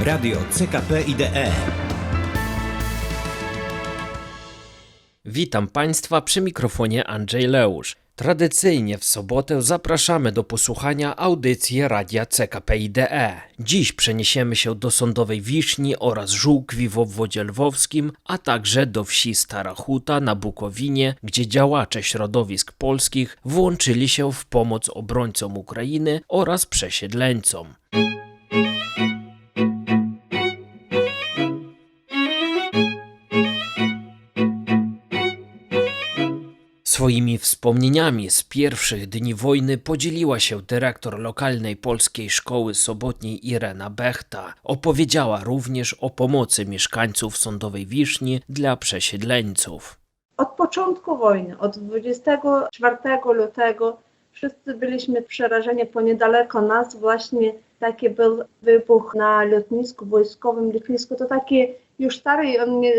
Radio CKP IDE. Witam Państwa przy mikrofonie Andrzej Leusz. Tradycyjnie w sobotę zapraszamy do posłuchania audycji Radia CKP IDE. Dziś przeniesiemy się do Sądowej Wiszni oraz Żółkwi w obwodzie lwowskim, a także do wsi Stara Huta na Bukowinie, gdzie działacze środowisk polskich włączyli się w pomoc obrońcom Ukrainy oraz przesiedleńcom. Swoimi wspomnieniami z pierwszych dni wojny podzieliła się dyrektor lokalnej polskiej szkoły sobotniej Irena Bechta. Opowiedziała również o pomocy mieszkańców Sądowej Wiszni dla przesiedleńców. Od początku wojny, od 24 lutego, wszyscy byliśmy przerażeni, bo niedaleko nas właśnie taki był wybuch na lotnisku wojskowym. Lotnisku to taki już stary,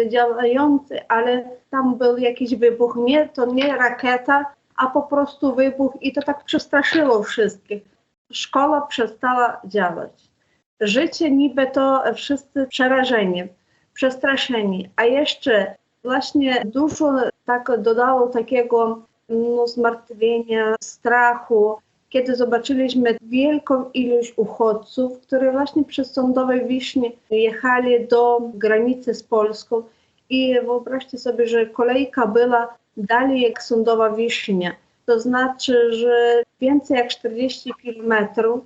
działający, ale tam był jakiś wybuch. Nie, to nie rakieta, a po prostu wybuch i to tak przestraszyło wszystkich. Szkoła przestała działać. Życie niby to wszyscy przerażeni, przestraszeni, a jeszcze właśnie dużo tak dodało takiego no, zmartwienia, strachu, kiedy zobaczyliśmy wielką ilość uchodźców, którzy właśnie przez Sądowe Wiśnie jechali do granicy z Polską i wyobraźcie sobie, że kolejka była dalej jak Sądowa Wiśnia. To znaczy, że więcej jak 40 kilometrów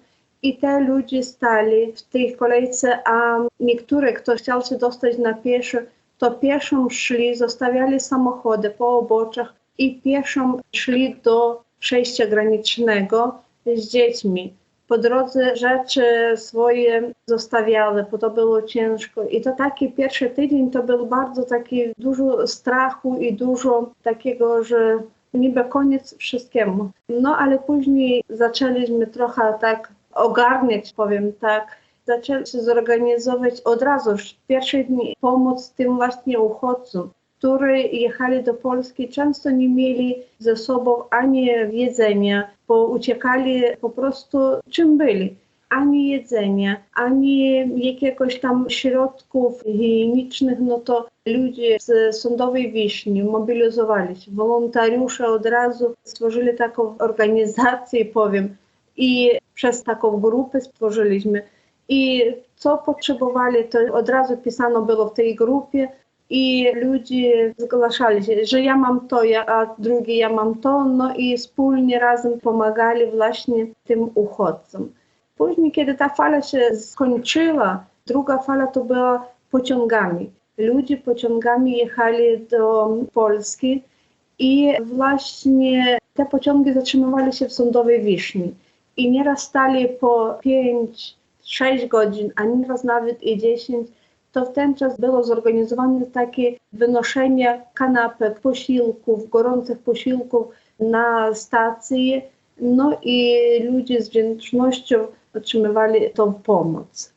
i te ludzie stali w tej kolejce, a niektóre, kto chciał się dostać na pieszo, to pieszą szli, zostawiali samochody po oboczach i pieszą szli do przejścia granicznego z dziećmi. Po drodze rzeczy swoje zostawiały, bo to było ciężko. I to taki pierwszy tydzień to był bardzo taki dużo strachu i dużo takiego, że niby koniec wszystkiemu. No ale później zaczęliśmy trochę tak ogarniać, powiem tak, zaczęli się zorganizować od razu, w pierwsze dni, pomóc tym właśnie uchodźcom którzy jechali do Polski, często nie mieli ze sobą ani jedzenia, bo uciekali po prostu czym byli. Ani jedzenia, ani jakiegoś tam środków higienicznych, no to ludzie z Sądowej Wiśni mobilizowali się. Wolontariusze od razu stworzyli taką organizację, powiem, i przez taką grupę stworzyliśmy. I co potrzebowali, to od razu pisano było w tej grupie, i ludzie zgłaszali się, że ja mam to, ja, a drugi ja mam to, no i wspólnie razem pomagali właśnie tym uchodźcom. Później, kiedy ta fala się skończyła, druga fala to była pociągami. Ludzie pociągami jechali do Polski i właśnie te pociągi zatrzymywali się w Sądowej Wiszni i nieraz stali po 5-6 godzin, a nieraz nawet i 10 to w ten czas było zorganizowane takie wynoszenie kanapek, posiłków, gorących posiłków na stacji. No i ludzie z wdzięcznością otrzymywali tą pomoc.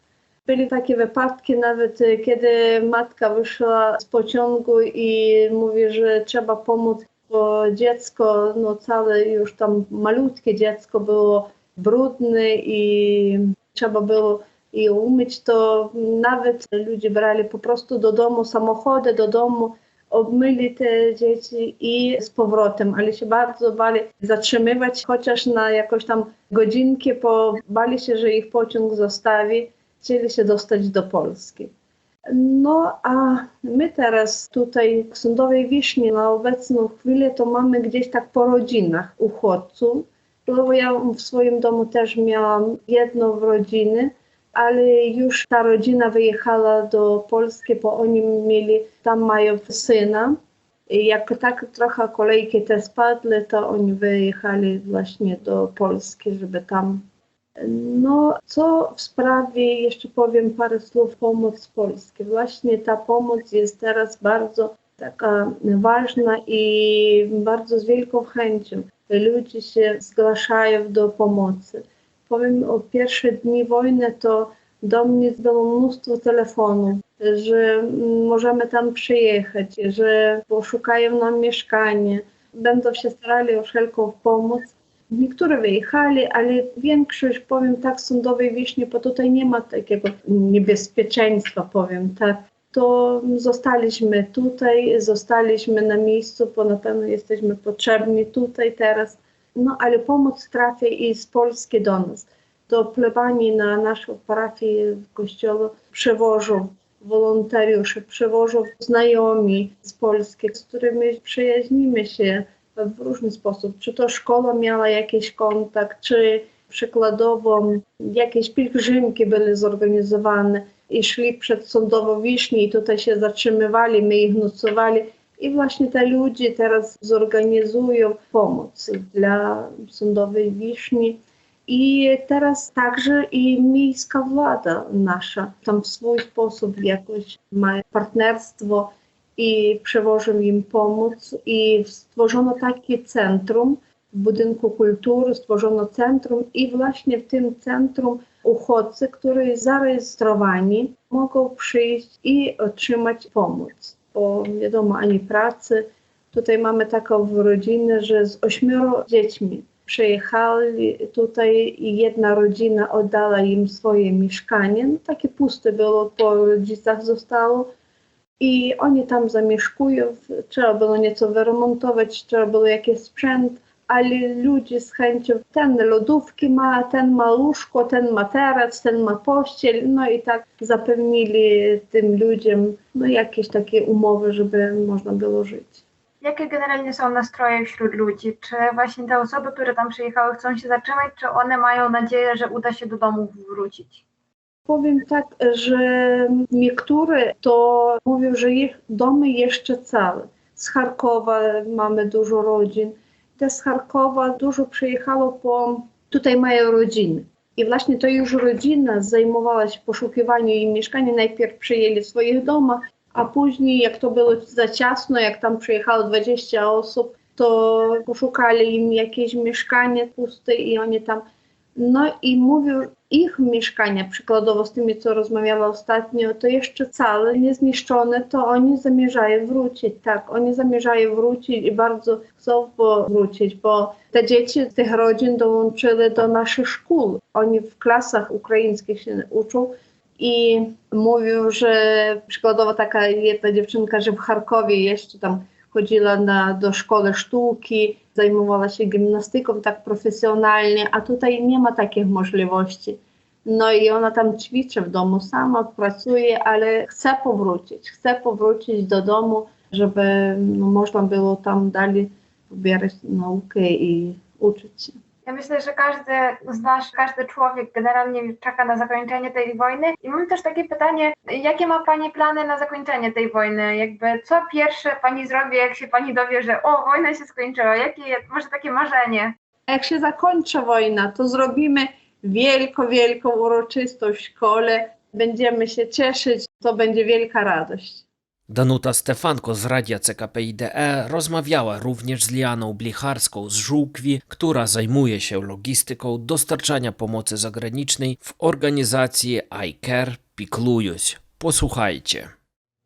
Byli takie wypadki nawet, kiedy matka wyszła z pociągu i mówi, że trzeba pomóc, bo dziecko, no całe już tam malutkie dziecko było brudne i trzeba było i umyć, to nawet ludzie brali po prostu do domu samochody, do domu, obmyli te dzieci i z powrotem, ale się bardzo bali zatrzymywać, chociaż na jakąś tam godzinkę, bo bali się, że ich pociąg zostawi, chcieli się dostać do Polski. No a my teraz tutaj w Sądowej Wiśni na obecną chwilę to mamy gdzieś tak po rodzinach uchodźców. Bo ja w swoim domu też miałam jedną w rodziny, ale już ta rodzina wyjechała do Polski, bo oni mieli, tam mają syna. I jak tak trochę kolejki te spadły, to oni wyjechali właśnie do Polski, żeby tam. No, co w sprawie, jeszcze powiem parę słów, pomoc Polski. Właśnie ta pomoc jest teraz bardzo taka ważna i bardzo z wielką chęcią. Ludzie się zgłaszają do pomocy powiem o pierwsze dni wojny, to do mnie było mnóstwo telefonów, że możemy tam przyjechać, że poszukają nam mieszkanie. Będą się starali o wszelką pomoc. Niektóre wyjechali, ale większość, powiem tak, sądowej wiśni, bo tutaj nie ma takiego niebezpieczeństwa, powiem tak. To zostaliśmy tutaj, zostaliśmy na miejscu, bo na pewno jesteśmy potrzebni tutaj teraz. No ale pomoc trafia i z Polski do nas. Do plebanii na naszą parafię w kościele przewożą wolontariusze, przewożą znajomi z Polski, z którymi przyjaźnimy się w różny sposób. Czy to szkoła miała jakiś kontakt, czy przykładowo jakieś pielgrzymki były zorganizowane i szli przed sądowo Wiśni i tutaj się zatrzymywali, my ich nocowali. I właśnie te ludzie teraz zorganizują pomoc dla sądowej Wiśni. I teraz także i miejska władza nasza tam w swój sposób jakoś ma partnerstwo i przewożą im pomoc i stworzono takie centrum w budynku kultury, stworzono centrum i właśnie w tym centrum uchodźcy, którzy zarejestrowani mogą przyjść i otrzymać pomoc, bo wiadomo, ani pracy. Tutaj mamy taką rodzinę, że z ośmioro dziećmi przyjechali tutaj i jedna rodzina oddała im swoje mieszkanie. No, takie puste było, po rodzicach zostało. I oni tam zamieszkują. Trzeba było nieco wyremontować, trzeba było jakiś sprzęt, ale ludzie z chęcią, ten lodówki ma, ten ma łóżko, ten materac, ten ma pościel, no i tak zapewnili tym ludziom no, jakieś takie umowy, żeby można było żyć. Jakie generalnie są nastroje wśród ludzi? Czy właśnie te osoby, które tam przyjechały, chcą się zatrzymać, czy one mają nadzieję, że uda się do domu wrócić? Powiem tak, że niektóre to mówią, że ich domy jeszcze całe. Z Charkowa mamy dużo rodzin. Z Charkowa dużo przyjechało, bo tutaj mają rodziny. I właśnie to już rodzina zajmowała się poszukiwaniem im mieszkania. Najpierw przyjęli w swoich domach, a później, jak to było za ciasno, jak tam przyjechało 20 osób, to poszukali im jakieś mieszkanie puste i oni tam. No i mówią, ich mieszkania, przykładowo z tymi, co rozmawiała ostatnio, to jeszcze całe, niezniszczone, to oni zamierzają wrócić, tak, oni zamierzają wrócić i bardzo chcą wrócić, bo te dzieci z tych rodzin dołączyły do naszych szkół. Oni w klasach ukraińskich się uczą i mówią, że przykładowo taka jedna dziewczynka, że w Charkowie jeszcze tam chodziła na, do szkoły sztuki, zajmowała się gimnastyką tak profesjonalnie, a tutaj nie ma takich możliwości. No i ona tam ćwiczy w domu sama, pracuje, ale chce powrócić, chce powrócić do domu, żeby no, można było tam dalej pobierać naukę i uczyć się. Ja myślę, że każdy z nas, każdy człowiek generalnie czeka na zakończenie tej wojny. I mam też takie pytanie, jakie ma Pani plany na zakończenie tej wojny? Jakby co pierwsze Pani zrobi, jak się Pani dowie, że o, wojna się skończyła? Jakie, może takie marzenie? Jak się zakończy wojna, to zrobimy wielką, wielką uroczystość w szkole. Będziemy się cieszyć, to będzie wielka radość. Danuta Stefanko z Radia CKP IDE rozmawiała również z Lianą Blicharską z Żółkwi, która zajmuje się logistyką dostarczania pomocy zagranicznej w organizacji iCare Piklujuś. Posłuchajcie.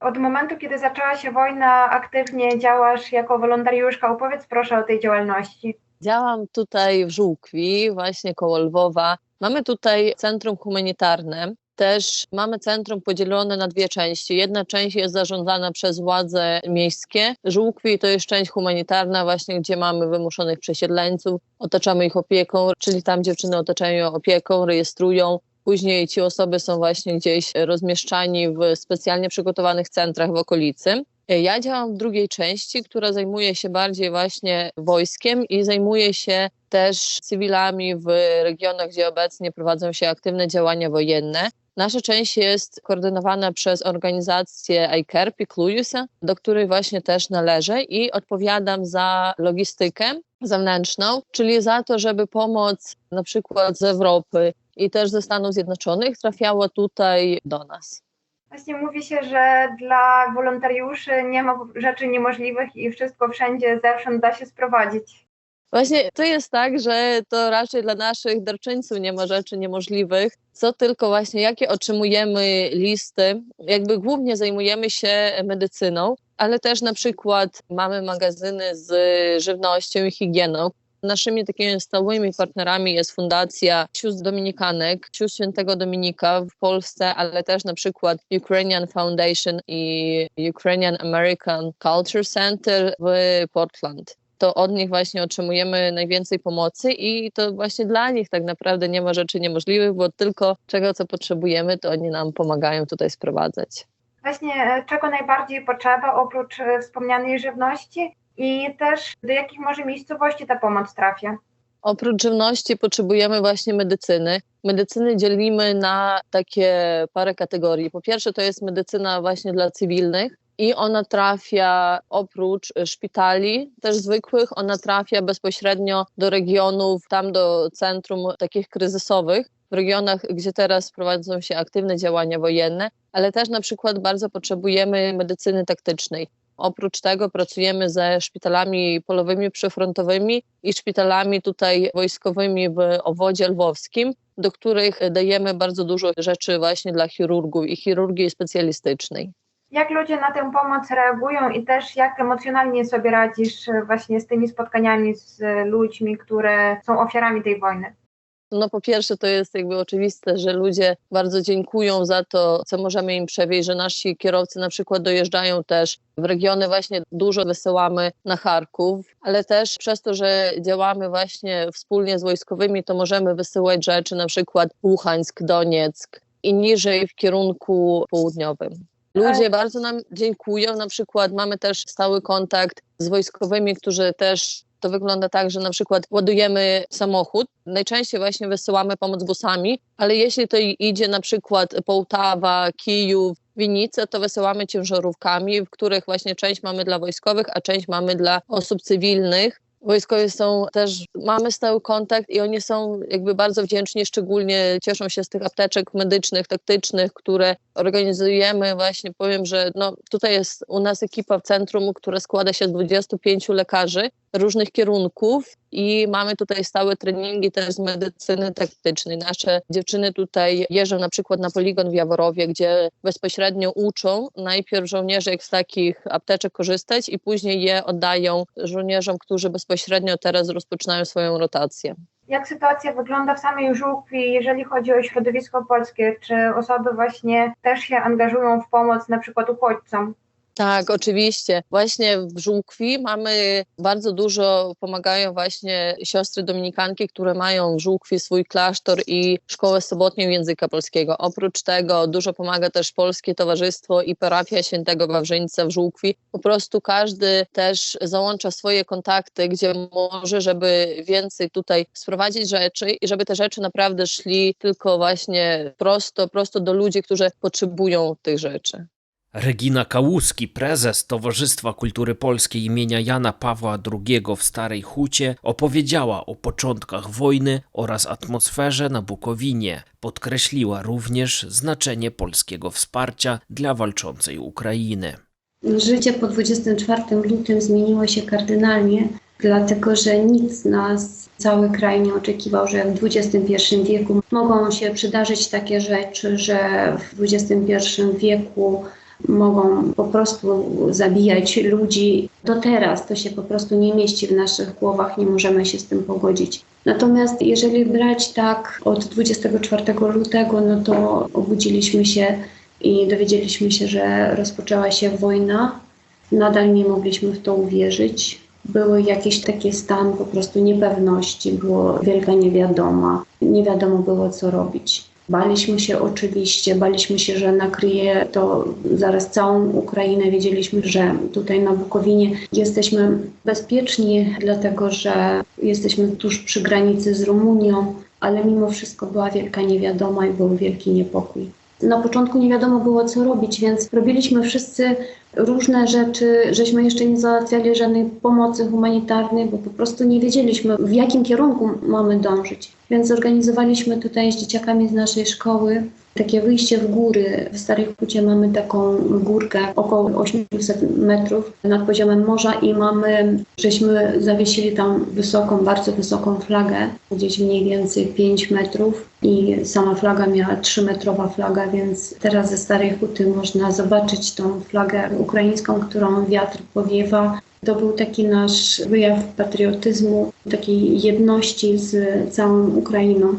Od momentu, kiedy zaczęła się wojna, aktywnie działasz jako wolontariuszka. Opowiedz proszę o tej działalności. Działam tutaj w Żółkwi, właśnie koło Lwowa. Mamy tutaj centrum humanitarne. Też mamy centrum podzielone na dwie części. Jedna część jest zarządzana przez władze miejskie. Żółkwi to jest część humanitarna, właśnie gdzie mamy wymuszonych przesiedleńców, otaczamy ich opieką, czyli tam dziewczyny otaczają opieką, rejestrują. Później ci osoby są właśnie gdzieś rozmieszczani w specjalnie przygotowanych centrach w okolicy. Ja działam w drugiej części, która zajmuje się bardziej właśnie wojskiem i zajmuje się też cywilami w regionach, gdzie obecnie prowadzą się aktywne działania wojenne. Nasza część jest koordynowana przez organizację iCare Piklujusa, do której właśnie też należę i odpowiadam za logistykę zewnętrzną, czyli za to, żeby pomoc na przykład z Europy i też ze Stanów Zjednoczonych trafiała tutaj do nas. Właśnie mówi się, że dla wolontariuszy nie ma rzeczy niemożliwych i wszystko wszędzie zewsząd da się sprowadzić. Właśnie to jest tak, że to raczej dla naszych darczyńców nie ma rzeczy niemożliwych, co tylko właśnie jakie otrzymujemy listy. Jakby głównie zajmujemy się medycyną, ale też na przykład mamy magazyny z żywnością i higieną. Naszymi takimi stałymi partnerami jest Fundacja Sióstr Dominikanek, Sióstr Świętego Dominika w Polsce, ale też na przykład Ukrainian Foundation i Ukrainian American Culture Center w Portland. To od nich właśnie otrzymujemy najwięcej pomocy i to właśnie dla nich tak naprawdę nie ma rzeczy niemożliwych, bo tylko czego, co potrzebujemy, to oni nam pomagają tutaj sprowadzać. Właśnie e, czego najbardziej potrzeba oprócz e, wspomnianej żywności i też do jakich może miejscowości ta pomoc trafia? Oprócz żywności potrzebujemy właśnie medycyny. Medycyny dzielimy na takie parę kategorii. Po pierwsze to jest medycyna właśnie dla cywilnych i ona trafia oprócz szpitali, też zwykłych, ona trafia bezpośrednio do regionów, tam do centrum takich kryzysowych, w regionach, gdzie teraz prowadzą się aktywne działania wojenne, ale też na przykład bardzo potrzebujemy medycyny taktycznej. Oprócz tego pracujemy ze szpitalami polowymi przyfrontowymi i szpitalami tutaj wojskowymi w obwodzie lwowskim, do których dajemy bardzo dużo rzeczy właśnie dla chirurgów i chirurgii specjalistycznej. Jak ludzie na tę pomoc reagują i też jak emocjonalnie sobie radzisz e, właśnie z tymi spotkaniami z e, ludźmi, które są ofiarami tej wojny? No po pierwsze to jest jakby oczywiste, że ludzie bardzo dziękują za to, co możemy im przewieźć, że nasi kierowcy na przykład dojeżdżają też w regiony właśnie dużo wysyłamy na Charków, ale też przez to, że działamy właśnie wspólnie z wojskowymi, to możemy wysyłać rzeczy na przykład Łuchańsk, Donieck i niżej w kierunku południowym. Ludzie bardzo nam dziękują. Na przykład mamy też stały kontakt z wojskowymi, którzy też to wygląda tak, że na przykład ładujemy samochód. Najczęściej właśnie wysyłamy pomoc busami, ale jeśli to idzie na przykład Połtawa, Kijów, Winice, to wysyłamy ciężarówkami, w których właśnie część mamy dla wojskowych, a część mamy dla osób cywilnych. Wojskowi są też, mamy stały kontakt i oni są jakby bardzo wdzięczni, szczególnie cieszą się z tych apteczek medycznych, taktycznych, które organizujemy. Właśnie powiem, że no, tutaj jest u nas ekipa w centrum, która składa się z 25 lekarzy różnych kierunków i mamy tutaj stałe treningi też z medycyny taktycznej. Nasze dziewczyny tutaj jeżdżą na przykład na poligon w Jaworowie, gdzie bezpośrednio uczą najpierw żołnierzy z takich apteczek korzystać i później je oddają żołnierzom, którzy bezpośrednio teraz rozpoczynają swoją rotację. Jak sytuacja wygląda w samej Żółkwi, jeżeli chodzi o środowisko polskie? Czy osoby właśnie też się angażują w pomoc na przykład uchodźcom? Tak, oczywiście. Właśnie w Żółkwi mamy bardzo dużo, pomagają właśnie siostry dominikanki, które mają w Żółkwi swój klasztor i szkołę sobotnią języka polskiego. Oprócz tego dużo pomaga też Polskie Towarzystwo i Parafia Świętego Wawrzyńca w Żółkwi. Po prostu każdy też załącza swoje kontakty, gdzie może, żeby więcej tutaj sprowadzić rzeczy i żeby te rzeczy naprawdę szli tylko właśnie prosto, prosto do ludzi, którzy potrzebują tych rzeczy. Regina Kałuski, prezes Towarzystwa Kultury Polskiej imienia Jana Pawła II w Starej Hucie, opowiedziała o początkach wojny oraz atmosferze na Bukowinie. Podkreśliła również znaczenie polskiego wsparcia dla walczącej Ukrainy. Życie po 24 lutym zmieniło się kardynalnie, dlatego że z nas, cały kraj nie oczekiwał, że w XXI wieku mogą się przydarzyć takie rzeczy, że w XXI wieku mogą po prostu zabijać ludzi. Do teraz to się po prostu nie mieści w naszych głowach, nie możemy się z tym pogodzić. Natomiast jeżeli brać tak od 24 lutego, no to obudziliśmy się i dowiedzieliśmy się, że rozpoczęła się wojna. Nadal nie mogliśmy w to uwierzyć. Był jakiś taki stan po prostu niepewności, było wielka niewiadoma. Nie wiadomo było, co robić. Baliśmy się oczywiście, baliśmy się, że nakryje to zaraz całą Ukrainę. Wiedzieliśmy, że tutaj na Bukowinie jesteśmy bezpieczni, dlatego że jesteśmy tuż przy granicy z Rumunią, ale mimo wszystko była wielka niewiadoma i był wielki niepokój. Na początku nie wiadomo było, co robić, więc robiliśmy wszyscy różne rzeczy. Żeśmy jeszcze nie załatwiali żadnej pomocy humanitarnej, bo po prostu nie wiedzieliśmy, w jakim kierunku mamy dążyć. Więc zorganizowaliśmy tutaj z dzieciakami z naszej szkoły takie wyjście w góry. W Starej Hucie mamy taką górkę około 800 metrów nad poziomem morza i mamy, żeśmy zawiesili tam wysoką, bardzo wysoką flagę, gdzieś mniej więcej 5 metrów i sama flaga miała 3-metrowa flaga, więc teraz ze Starej Huty można zobaczyć tą flagę ukraińską, którą wiatr powiewa. To był taki nasz wyjaw patriotyzmu, takiej jedności z całą Ukrainą.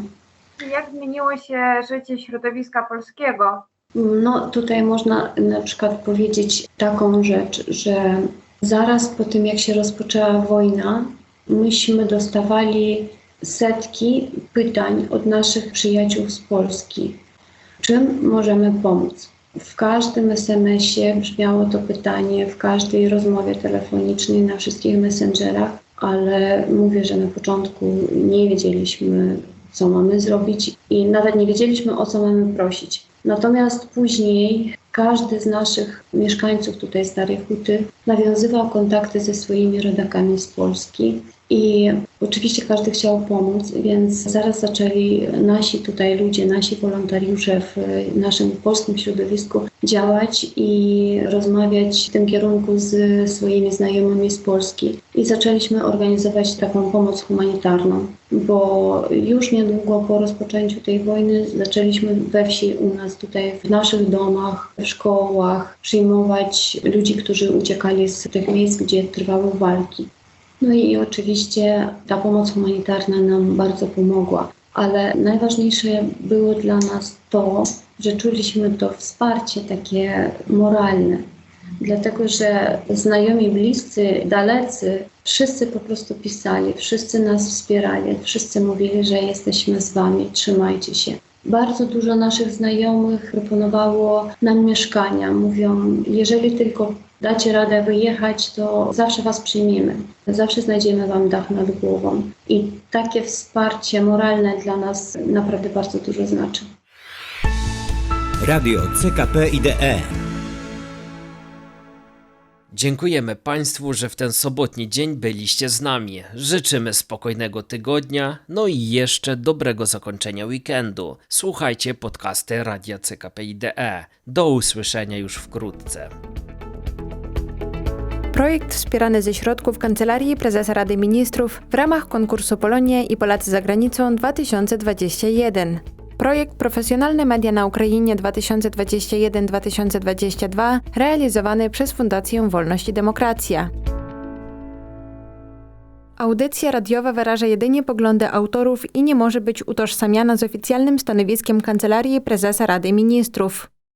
Jak zmieniło się życie środowiska polskiego? No tutaj można na przykład powiedzieć taką rzecz, że zaraz po tym jak się rozpoczęła wojna, myśmy dostawali setki pytań od naszych przyjaciół z Polski. Czym możemy pomóc? W każdym SMS-ie brzmiało to pytanie, w każdej rozmowie telefonicznej, na wszystkich messengerach, ale mówię, że na początku nie wiedzieliśmy, co mamy zrobić i nawet nie wiedzieliśmy, o co mamy prosić. Natomiast później każdy z naszych mieszkańców tutaj Starej Huty nawiązywał kontakty ze swoimi rodakami z Polski i oczywiście każdy chciał pomóc, więc zaraz zaczęli nasi tutaj ludzie, nasi wolontariusze w naszym polskim środowisku działać i rozmawiać w tym kierunku z swoimi znajomymi z Polski. I zaczęliśmy organizować taką pomoc humanitarną, bo już niedługo po rozpoczęciu tej wojny zaczęliśmy we wsi u nas tutaj w naszych domach, w szkołach przyjmować ludzi, którzy uciekali z tych miejsc, gdzie trwały walki. No i oczywiście ta pomoc humanitarna nam bardzo pomogła, ale najważniejsze było dla nas to, że czuliśmy to wsparcie takie moralne, dlatego że znajomi, bliscy, dalecy, wszyscy po prostu pisali, wszyscy nas wspierali, wszyscy mówili, że jesteśmy z wami, trzymajcie się. Bardzo dużo naszych znajomych proponowało nam mieszkania. Mówią, jeżeli tylko dacie radę wyjechać, to zawsze Was przyjmiemy. Zawsze znajdziemy Wam dach nad głową. I takie wsparcie moralne dla nas naprawdę bardzo dużo znaczy. Radio CKP IDE. Dziękujemy Państwu, że w ten sobotni dzień byliście z nami. Życzymy spokojnego tygodnia, no i jeszcze dobrego zakończenia weekendu. Słuchajcie podcasty Radia CKP IDE. Do usłyszenia już wkrótce. Projekt wspierany ze środków Kancelarii Prezesa Rady Ministrów w ramach konkursu Polonia i Polacy za granicą 2021. Projekt Profesjonalne Media na Ukrainie 2021-2022 realizowany przez Fundację Wolność i Demokracja. Audycja radiowa wyraża jedynie poglądy autorów i nie może być utożsamiana z oficjalnym stanowiskiem Kancelarii Prezesa Rady Ministrów.